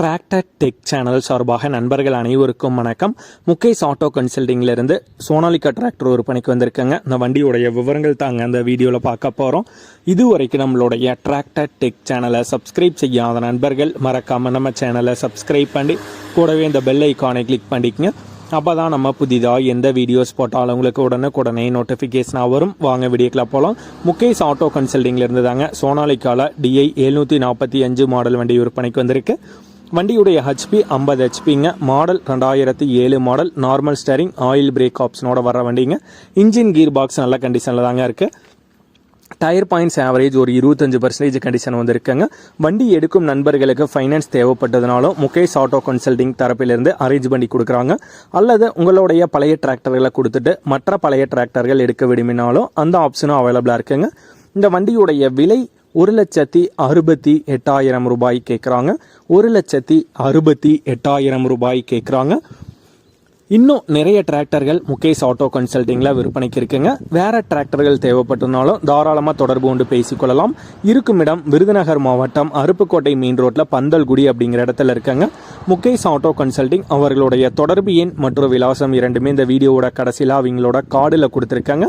Tractor tech channel சார்பாக நண்பர்கள் அனைவருக்கும் வணக்கம். முகேஷ் ஆட்டோ கன்சல்டிங்லேருந்து சோனாலிகா டிராக்டர் விற்பனைக்கு வந்திருக்கேங்க. இந்த வண்டியுடைய விவரங்கள் தாங்க அந்த வீடியோவில் பார்க்க போகிறோம் இதுவரைக்கும் நம்மளுடைய டிராக்டர் டெக் சேனலை சப்ஸ்கிரைப் செய்யாத நண்பர்கள் மறக்காம நம்ம சேனலை சப்ஸ்கிரைப் பண்ணி கூடவே இந்த பெல் ஐக்கானை கிளிக் பண்ணிக்கங்க. அப்போ தான் நம்ம புதிதாக எந்த வீடியோஸ் போட்டாலும் உங்களுக்கு உடனுக்குடனே நோட்டிஃபிகேஷனாக வரும். வாங்க வீடியோக்கில் போகலாம் முகேஷ் ஆட்டோ கன்சல்டிங்லேருந்து தாங்க சோனாலிக்கால டிஐ எழுநூற்றி நாற்பத்தி அஞ்சு மாடல் வண்டி விற்பனைக்கு வந்திருக்கு. வண்டியுடைய ஹெச்பி ஐம்பது ஹெச்பிங்க மாடல் ரெண்டாயிரத்தி ஏழு model normal steering oil brake ஆப்ஷனோட வர வண்டிங்க. இன்ஜின் கீர் பாக்ஸ் நல்ல கண்டிஷனில் தாங்க இருக்குது டயர் பாயிண்ட்ஸ் ஆவரேஜ் ஒரு இருபத்தஞ்சு பர்சன்டேஜ் கண்டிஷன் வந்திருக்குங்க வண்டி எடுக்கும் நண்பர்களுக்கு ஃபைனான்ஸ் தேவைப்பட்டதுனாலும் முகேஷ் ஆட்டோ கன்சல்டிங் தரப்பிலிருந்து அரேஞ்ச் பண்ணி கொடுக்குறாங்க. அல்லது உங்களுடைய பழைய டிராக்டர்களை கொடுத்துட்டு மற்ற பழைய டிராக்டர்கள் எடுக்க விரும்பினாலும் அந்த ஆப்ஷனும் அவைலபிளாக இருக்குங்க. இந்த வண்டியுடைய விலை ஒரு லட்சத்தி அறுபத்தி எட்டாயிரம் ரூபாய் கேட்குறாங்க ஒரு லட்சத்தி அறுபத்தி எட்டாயிரம் ரூபாய் கேட்குறாங்க இன்னும் நிறைய டிராக்டர்கள் முகேஷ் ஆட்டோ கன்சல்டிங்கில் விற்பனைக்கு இருக்குங்க. வேறு டிராக்டர்கள் தேவைப்பட்டிருந்தாலும் தாராளமாக தொடர்பு கொண்டு பேசிக்கொள்ளலாம். இருக்கும் இடம் விருதுநகர் மாவட்டம் அருப்புக்கோட்டை மெயின் ரோட்டில் பந்தல்குடி அப்படிங்கிற இடத்துல இருக்காங்க. முகேஷ் ஆட்டோ கன்சல்டிங் அவர்களுடைய தொடர்பு எண் மற்றும் விலாசம் இரண்டுமே இந்த வீடியோவோட கடைசியில் அவங்களோட கார்டில் கொடுத்துருக்காங்க.